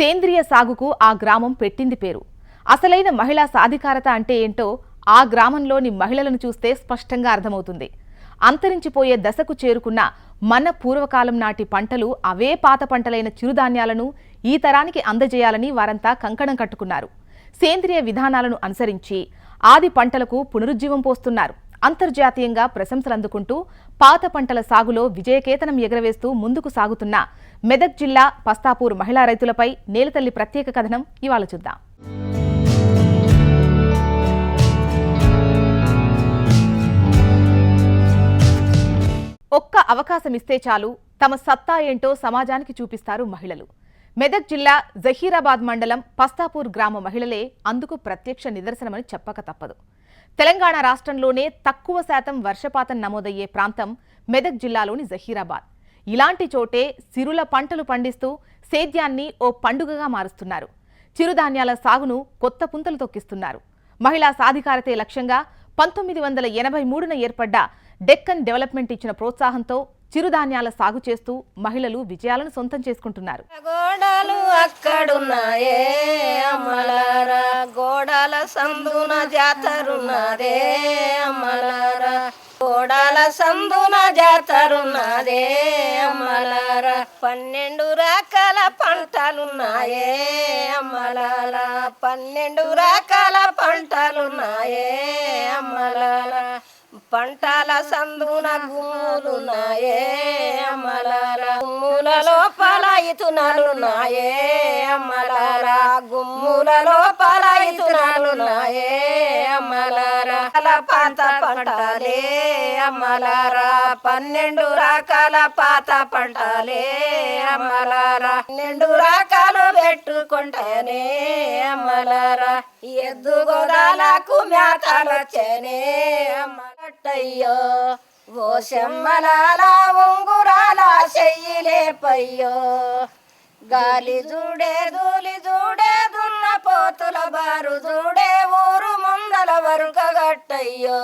సేంద్రియ సాగుకు ఆ గ్రామం పెట్టింది పేరు. అసలైన మహిళా సాధికారత అంటే ఏంటో ఆ గ్రామంలోని మహిళలను చూస్తే స్పష్టంగా అర్థమవుతుంది. అంతరించిపోయే దశకు చేరుకున్న మన పూర్వకాలం నాటి పంటలు అవే పాత పంటలైన చిరుధాన్యాలను ఈ తరానికి అందజేయాలని వారంతా కంకణం కట్టుకున్నారు. సేంద్రియ విధానాలను అనుసరించి ఆది పంటలకు పునరుజ్జీవం పోస్తున్నారు. అంతర్జాతీయంగా ప్రశంసలు అందుకుంటూ పాత పంటల సాగులో విజయకేతనం ఎగరవేస్తూ ముందుకు సాగుతున్న మెదక్ జిల్లా పస్తాపూర్ మహిళా రైతులపై నేలతల్లి ప్రత్యేక కథనం ఇవాళ చూద్దాం. ఒక్క అవకాశం ఇస్తే చాలు తమ సత్తా ఏంటో సమాజానికి చూపిస్తారు మహిళలు. మెదక్ జిల్లా జహీరాబాద్ మండలం పస్తాపూర్ గ్రామ మహిళలే అందుకు ప్రత్యక్ష నిదర్శనమని చెప్పక తప్పదు. తెలంగాణ రాష్ట్రంలోనే తక్కువ శాతం వర్షపాతం నమోదయ్యే ప్రాంతం మెదక్ జిల్లాలోని జహీరాబాద్. ఇలాంటి చోటే సిరుల పంటలు పండిస్తూ సేద్యాన్ని ఓ పండుగగా మారుస్తున్నారు. చిరుధాన్యాల సాగును కొత్త పుంతలు తొక్కిస్తున్నారు. మహిళా సాధికారతే లక్ష్యంగా పంతొమ్మిది వందల ఎనభై మూడున ఏర్పడ్డ డెక్కన్ డెవలప్మెంట్ ఇచ్చిన ప్రోత్సాహంతో చిరుధాన్యాల సాగు చేస్తూ మహిళలు విజయాలను సొంతం చేసుకుంటున్నారు. సందున జాతరున్నదే అమ్మలారా కోడాల సందున జాతరున్నదే అమ్మలారా పన్నెండు రకాల పంటలున్నాయే అమ్మలారా పన్నెండు రకాల పంటలున్నాయే అమ్మలారా పంటల సందున గుమ్ములున్నాయే అమ్మలారా గుమ్ముల లోపల ఇతునాలున్నాయే అమ్మలారా గుమ్ముల లోపల ఇతునాలున్నాయే అమ్మలారా రకాల పాత పంటలే అమ్మలారా పన్నెండు రకాల పాత పంటలే అమ్మలారా పన్నెండు రకాలు పెట్టుకుంటేనే అమ్మలారా ఎద్దు గోదాలకు మేతలొచ్చేనే కట్టయ్యో ఓ శమ్మలాల ఉంగురాల చెయ్యిలేపయ్యో గాలి చూడే దూలి చూడే దున్న పోతుల బారు చూడే ఊరు ముందల వరుకగట్టయ్యో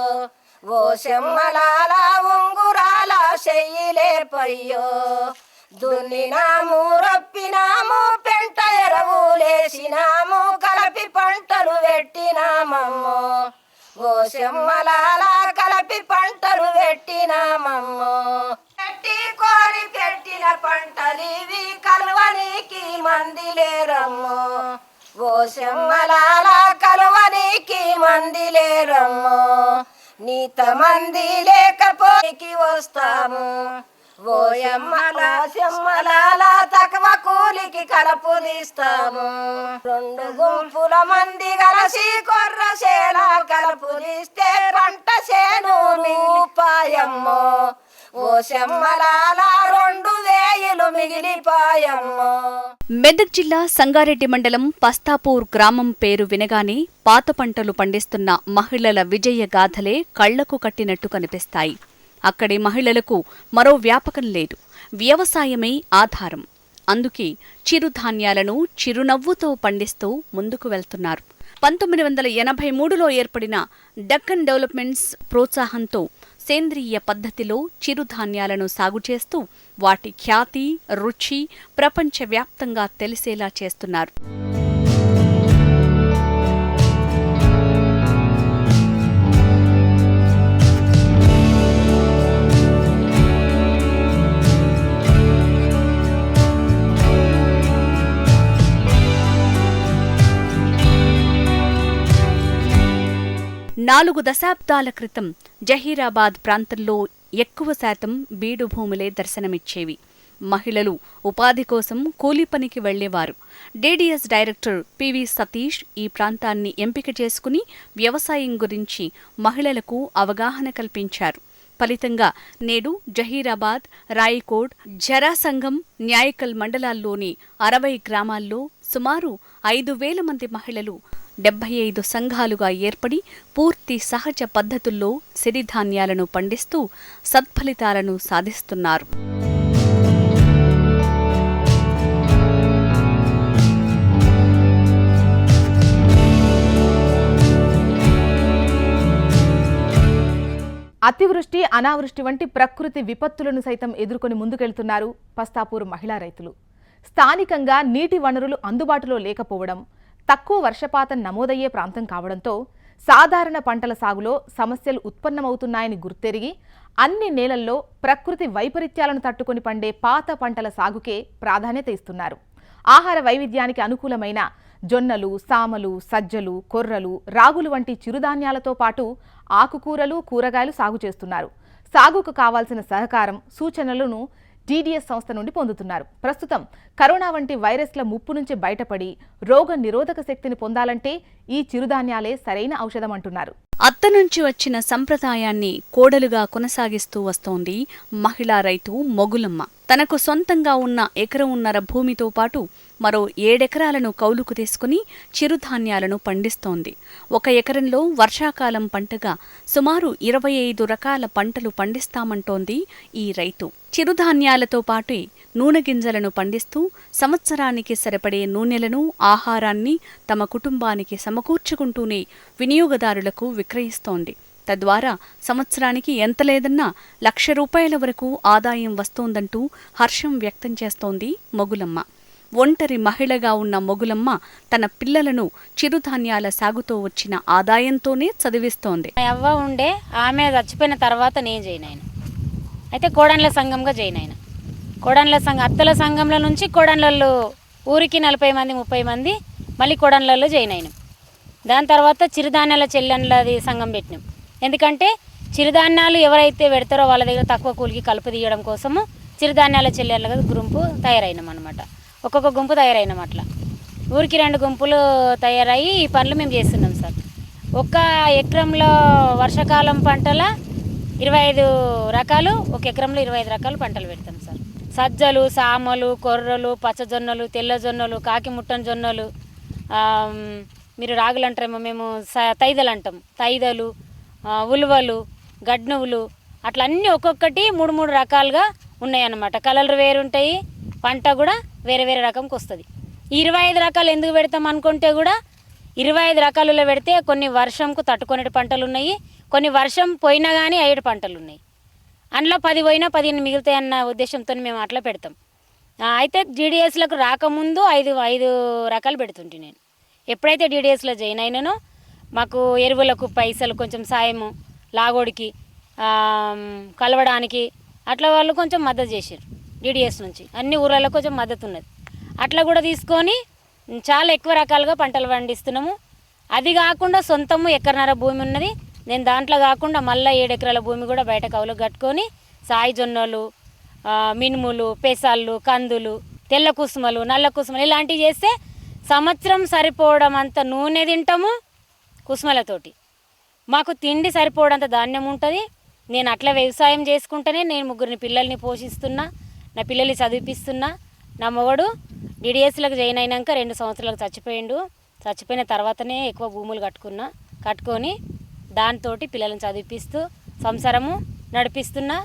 ఓ శమ్మలాల ఉంగురాల చెయ్యిలేపయ్యో దున్నినాము రప్పినాము పెంట ఎరవులేసినాము కలిపి పంటలు పెట్టినామమ్మో ఓ శమ్మలాల కలిపి పంటలు పెట్టినామమ్మో. పెట్టి కోరి పెట్టిన పంటలివి కలువనికి మంది లేరమ్మో. ఓ శమ్మలాల కలువనికి మంది లేరమ్మో. నీత మంది లేకపోయికి వస్తాము. ఓయమ్మల తక్కువ కూలికి కలపు తీస్తాము. రెండు గుంపుల మంది కలసి కొర్ర చేల కలుపు తీస్తే పంట చేను రూపాయమ్మో ఓ రెండు మిగిలిపాయమ్మో. మెదక్ జిల్లా సంగారెడ్డి మండలం పస్తాపూర్ గ్రామం పేరు వినగానే పాత పంటలు పండిస్తున్న మహిళల విజయ గాథలే కళ్ళకు కట్టినట్టు కనిపిస్తాయి. అక్కడి మహిళలకు మరో వ్యాపకం లేదు. వ్యవసాయమే ఆధారం. అందుకే చిరుధాన్యాలను చిరునవ్వుతో పండిస్తూ ముందుకు వెళ్తున్నారు. పంతొమ్మిది వందల ఎనభై మూడులో ఏర్పడిన డక్కన్ డెవలప్మెంట్స్ ప్రోత్సాహంతో సేంద్రియ పద్ధతిలో చిరుధాన్యాలను సాగు చేస్తూ వాటి ఖ్యాతి రుచి ప్రపంచవ్యాప్తంగా తెలిసేలా చేస్తున్నారు. నాలుగు దశాబ్దాల క్రితం జహీరాబాద్ ప్రాంతంలో ఎక్కువ శాతం బీడు భూములే దర్శనమిచ్చేవి. మహిళలు ఉపాధి కోసం కూలీ పనికి వెళ్ళేవారు డీడీఎస్ డైరెక్టర్ పివి సతీష్ ఈ ప్రాంతాన్ని ఎంపిక చేసుకుని వ్యవసాయం గురించి మహిళలకు అవగాహన కల్పించారు. ఫలితంగా నేడు జహీరాబాద్ రాయకోడ్ జరాసంగం న్యాయకల్ మండలాల్లోని అరవై గ్రామాల్లో సుమారు ఐదు వేల మంది మహిళలు డెబ్బై ఐదు సంఘాలుగా ఏర్పడి పూర్తి సహజ పద్ధతుల్లో సిరిధాన్యాలను పండిస్తూ సత్ఫలితాలను సాధిస్తున్నారు. అతివృష్టి అనావృష్టి వంటి ప్రకృతి విపత్తులను సైతం ఎదుర్కొని ముందుకెళ్తున్నారు పస్తాపూర్ మహిళా రైతులు. స్థానికంగా నీటి వనరులు అందుబాటులో లేకపోవడం తక్కువ వర్షపాతం నమోదయ్యే ప్రాంతం కావడంతో సాధారణ పంటల సాగులో సమస్యలు ఉత్పన్నమవుతున్నాయని గుర్తెరిగి అన్ని నేలల్లో ప్రకృతి వైపరీత్యాలను తట్టుకొని పండే పాత పంటల సాగుకే ప్రాధాన్యత ఇస్తున్నారు. ఆహార వైవిధ్యానికి అనుకూలమైన జొన్నలు సామలు సజ్జలు కొర్రలు రాగులు వంటి చిరుధాన్యాలతో పాటు ఆకుకూరలు కూరగాయలు సాగు చేస్తున్నారు. సాగుకు కావాల్సిన సహకారం సూచనలను టీడీఎస్ సంస్థ నుండి పొందుతున్నారు. ప్రస్తుతం కరోనా వంటి వైరస్ల ముప్పు నుంచి బయటపడి రోగ నిరోధక శక్తిని పొందాలంటే ఈ చిరుధాన్యాలే సరైన ఔషధం అంటున్నారు. అత్త నుంచి వచ్చిన సంప్రదాయాన్ని కోడలుగా కొనసాగిస్తూ వస్తోంది మహిళా రైతు మొగులమ్మ. తనకు సొంతంగా ఉన్న ఎకరం ఉన్నర భూమితో పాటు మరో ఏడెకరాలను కౌలుకు తీసుకుని చిరుధాన్యాలను పండిస్తోంది. ఒక ఎకరంలో వర్షాకాలం పంటగా సుమారు ఇరవై ఐదు రకాల పంటలు పండిస్తామంటోంది ఈ రైతు. చిరుధాన్యాలతో పాటు నూనె గింజలను పండిస్తూ సంవత్సరానికి సరిపడే నూనెలను ఆహారాన్ని తమ కుటుంబానికి సమకూర్చుకుంటూనే వినియోగదారులకు విక్రయిస్తోంది. తద్వారా సంవత్సరానికి ఎంత లేదన్నా లక్ష రూపాయల వరకు ఆదాయం వస్తోందంటూ హర్షం వ్యక్తం చేస్తోంది మొగులమ్మ. ఒంటరి మహిళగా ఉన్న మొగులమ్మ తన పిల్లలను చిరుధాన్యాల సాగుతో వచ్చిన ఆదాయంతోనే చదివిస్తోంది. అవ్వ ఉండే ఆమె చచ్చిపోయిన తర్వాత నేను జాయిన్ అయిన. అయితే కోడన్ల సంఘంగా జాయిన్ అయిన. కోడన్ల సంఘం అత్తల సంఘంలో నుంచి కోడన్లలో ఊరికి నలభై మంది ముప్పై మంది మళ్ళీ కోడన్లలో జాయిన్ అయినాం. దాని తర్వాత చిరుధాన్యాల చెల్లెన్లది సంఘం పెట్టినాం. ఎందుకంటే చిరుధాన్యాలు ఎవరైతే పెడతారో వాళ్ళ దగ్గర తక్కువ కూలికి కలుపు తీయడం కోసము చిరుధాన్యాల చెల్లెన్ల గుంపు తయారైనాం అనమాట ఒక్కొక్క గుంపు తయారైనాం అట్లా. ఊరికి రెండు గుంపులు తయారయ్యి ఈ పనులు మేము చేస్తున్నాం సార్. ఒక్క ఎకరంలో వర్షాకాలం పంటల ఇరవై ఐదు రకాలు ఒక ఎకరంలో ఇరవై ఐదు రకాలు పంటలు పెడతాం సార్. సజ్జలు సామలు కొర్రలు పచ్చజొన్నలు తెల్లజొన్నలు కాకిముట్టని జొన్నలు మీరు రాగులు అంటారేమో మేము స తైదలు అంటాం. తైదలు ఉలువలు గడ్నువులు అట్లా అన్నీ ఒక్కొక్కటి మూడు మూడు రకాలుగా ఉన్నాయన్నమాట. కలర్లు వేరుంటాయి పంట కూడా వేరే వేరే రకంకి వస్తుంది. ఇరవై ఐదు రకాలు ఎందుకు పెడతాం అనుకుంటే కూడా ఇరవై ఐదు రకాలలో పెడితే కొన్ని వర్షంకు తట్టుకునే పంటలు ఉన్నాయి కొన్ని వర్షం పోయినా కానీ ఐదు పంటలు ఉన్నాయి. అందులో పది పోయినా పదిహేను మిగులుతాయి అన్న ఉద్దేశంతో మేము అట్లా పెడతాం. అయితే జీడిఎస్లకు రాకముందు ఐదు ఐదు రకాలు పెడుతుంటే నేను. ఎప్పుడైతే డీడీఎస్లో జాయిన్ అయినానో మాకు ఎరువులకు పైసలు కొంచెం సాయము లాగోడికి కలవడానికి అట్లా వాళ్ళు కొంచెం మద్దతు చేశారు డిడిఎస్ నుంచి. అన్ని ఊర్లలో కొంచెం మద్దతు ఉన్నది అట్లా కూడా తీసుకొని చాలా ఎక్కువ రకాలుగా పంటలు పండిస్తున్నాము. అది కాకుండా సొంతము ఎకరన్నర భూమి ఉన్నది. నేను దాంట్లో కాకుండా మళ్ళీ ఏడెకరాల భూమి కూడా బయట కవులు కట్టుకొని సాయి జొన్నలు మినుములు పెసాళ్ళు కందులు తెల్ల కుసుమలు నల్ల కుసుమలు ఇలాంటివి చేస్తే సంవత్సరం సరిపోవడం అంత నూనె తింటాము కుసుమలతోటి. మాకు తిండి సరిపోవడంత ధాన్యం ఉంటుంది. నేను అట్లా వ్యవసాయం చేసుకుంటేనే నేను ముగ్గురిని పిల్లల్ని పోషిస్తున్నా. నా పిల్లల్ని చదివిపిస్తున్నా. నా మొగడు డిడిఎస్లకు జాయిన్ అయినాక రెండు సంవత్సరాలకు చచ్చిపోయిండు. చచ్చిపోయిన తర్వాతనే ఎక్కువ భూములు కట్టుకున్నా. కట్టుకొని దాంతో పిల్లలను చదివిపిస్తూ సంసారము నడిపిస్తున్నా.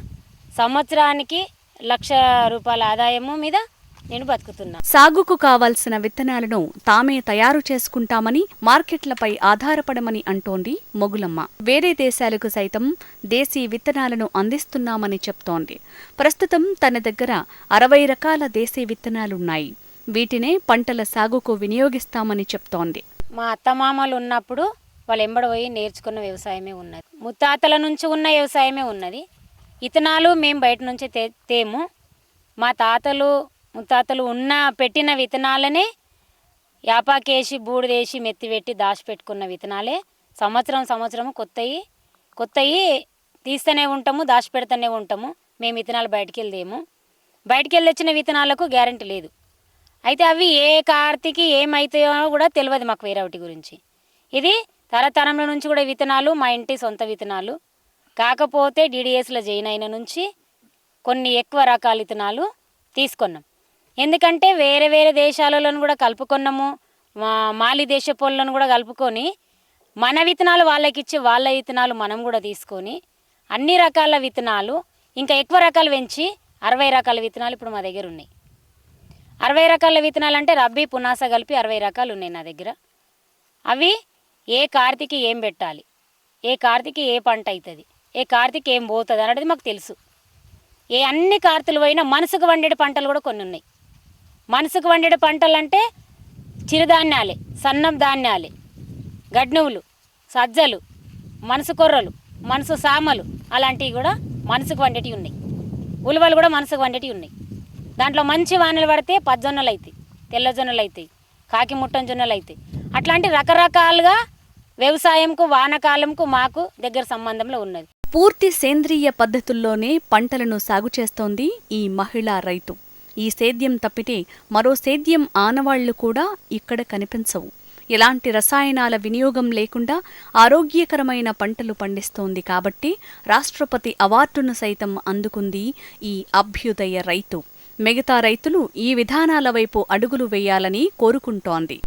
సంవత్సరానికి లక్ష రూపాయల ఆదాయము మీద నేను బతుకుతున్నా. సాగుకు కావాల్సిన విత్తనాలను తామే తయారు చేసుకుంటామని మార్కెట్లపై ఆధారపడమని అంటోంది మొగులమ్మ. వేరే దేశాలకు సైతం దేశీ విత్తనాలను అందిస్తున్నామని చెప్తోంది. ప్రస్తుతం తన దగ్గర అరవై రకాల దేశీ విత్తనాలున్నాయి. వీటినే పంటల సాగుకు వినియోగిస్తామని చెప్తోంది. మా అత్తమామలు ఉన్నప్పుడు వాళ్ళు ఎంబడ పోయి నేర్చుకున్న వ్యవసాయమే ఉన్నది. ముత్తాతల నుంచి ఉన్న వ్యవసాయమే ఉన్నది. ఇతనాలు మేము బయట నుంచి తే తేము. మా తాతలు ముత్తాతలు ఉన్న పెట్టిన విత్తనాలనే యాపాకేసి బూడిదేసి మెత్తిపెట్టి దాచిపెట్టుకున్న విత్తనాలే. సంవత్సరం సంవత్సరం కొత్తయి కొత్తయి తీస్తూనే ఉంటాము దాచిపెడుతూనే ఉంటాము. మేము విత్తనాలు బయటికి వెళ్దేము బయటికి వెళ్ళి వచ్చిన విత్తనాలకు గ్యారంటీ లేదు. అయితే అవి ఏ కార్తీకి ఏమవుతాయో కూడా తెలియదు మాకు వేరే గురించి. ఇది తరతరంలో నుంచి కూడా విత్తనాలు మా ఇంటి సొంత విత్తనాలు. కాకపోతే డీడీఎస్లో జైన్ అయిన నుంచి కొన్ని ఎక్కువ రకాల విత్తనాలు తీసుకున్నాం. ఎందుకంటే వేరే వేరే దేశాలలో కూడా కలుపుకున్నాము మా మాలి దేశపోళ్ళను కూడా కలుపుకొని మన విత్తనాలు వాళ్ళకి ఇచ్చి వాళ్ళ విత్తనాలు మనం కూడా తీసుకొని అన్ని రకాల విత్తనాలు ఇంకా ఎక్కువ రకాలు పెంచి అరవై రకాల విత్తనాలు ఇప్పుడు మా దగ్గర ఉన్నాయి. అరవై రకాల విత్తనాలు అంటే రబ్బీ పునాస కలిపి అరవై రకాలు ఉన్నాయి నా దగ్గర. అవి ఏ కార్తీకి ఏం పెట్టాలి? ఏ కార్తీకి ఏ పంట అవుతుంది ఏ కార్తీకి ఏం పోతుంది? అనేది మాకు తెలుసు. ఏ అన్ని కార్తీలు పోయినా మనసుకు వండే పంటలు కూడా కొన్ని ఉన్నాయి. మనసుకు వండే పంటలు అంటే చిరుధాన్యాలే సన్నం ధాన్యాలే. గడ్నువులు సజ్జలు మనసు కొర్రలు మనసు సామలు అలాంటివి కూడా మనసుకు వండేటివి ఉన్నాయి. ఉలువలు కూడా మనసుకు వండేటివి ఉన్నాయి. దాంట్లో మంచి వానలు పడితే పజ్జొన్నలు అవుతాయి తెల్లజొన్నలు అవుతాయి కాకి ముట్టం జొన్నలు అవుతాయి అట్లాంటి రకరకాలుగా వ్యవసాయంకు వానకాలంకు మాకు దగ్గర సంబంధంలో ఉన్నది. పూర్తి సేంద్రియ పద్ధతుల్లోనే పంటలను సాగు చేస్తోంది ఈ మహిళా రైతు. ఈ సేద్యం తప్పితే మరో సేద్యం ఆనవాళ్ళు కూడా ఇక్కడ కనిపించవు. ఎలాంటి రసాయనాల వినియోగం లేకుండా ఆరోగ్యకరమైన పంటలు పండిస్తోంది కాబట్టి రాష్ట్రపతి అవార్డును సైతం అందుకుంది ఈ అభ్యుదయ రైతు. మిగతా రైతులు ఈ విధానాల వైపు అడుగులు వేయాలని కోరుకుంటోంది.